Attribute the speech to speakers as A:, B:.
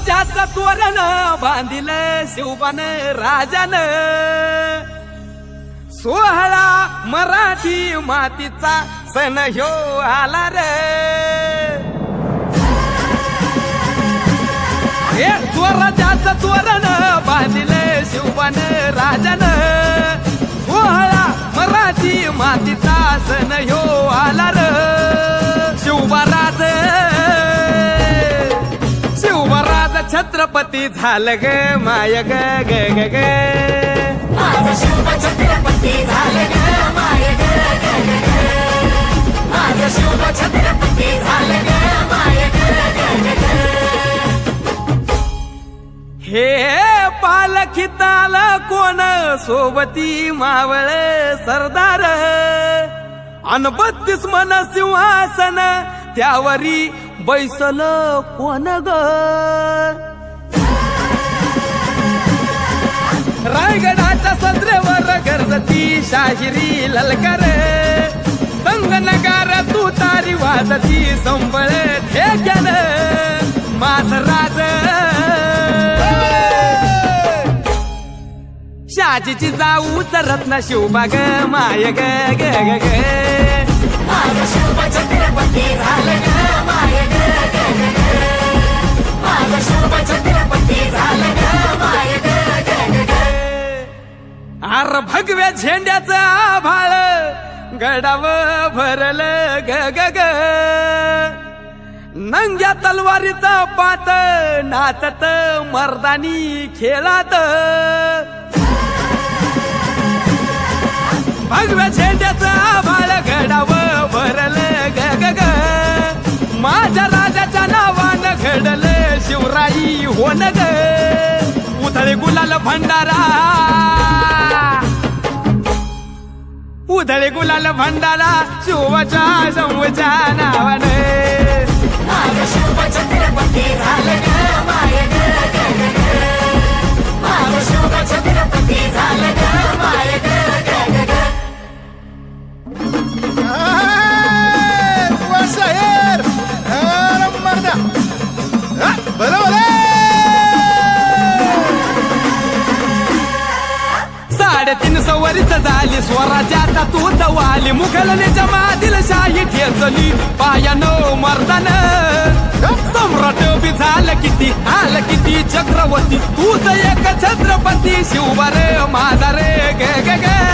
A: स्वराज्याचं तोरण बांधिल शिवबान राजान. सोहळा मराठी मातीचा सण ह्यो आला रे. हे स्वराज्याचं तोरण बांधिल शिवबान राजान. छत्रपती झालं ग माय ग ग ग ग.
B: छत्रपती झालं ग माय छत्रपती झालं ग माय.
A: हे पालखिताल कोण? सोबती मावळ सरदार. अन बत्तीस मन सिंहासन त्यावरी बैसल कोण ग? रायगडाच्या सत्रेवर गरजती शाहिरी ललकर संगनगार तू तारी वाजती संबळ ठेक्यान. माझ राज. शाजीची जाऊच रत्न शिवबाग माय ग ग ग. भगव्या झेंड्याचं आभाळ गडाव भरल ग ग ग. नंग्या तलवारीचा पात नाचत मर्दानी खेळात. भगव्या झेंड्याचं आभाळ गडाव भरल ग ग ग. माझ्या राजाच्या नावानं घडल शिवराई होन ग. उधळे गुलाल भंडारा. उधळे गुलाल भंडारा शिवच्या शंभूच्या नावाने.
B: माझं
A: साडेतीन सवरीच झाली स्वराज्याचा तूच वाली. मुघलनेच्या मादील शाही ठेचली पायानो मर्दान. सम्राट बी झालं किती आलं किती चक्रवर्ती. तूच एक छत्रपती शिवबार माझा रे ग ग ग.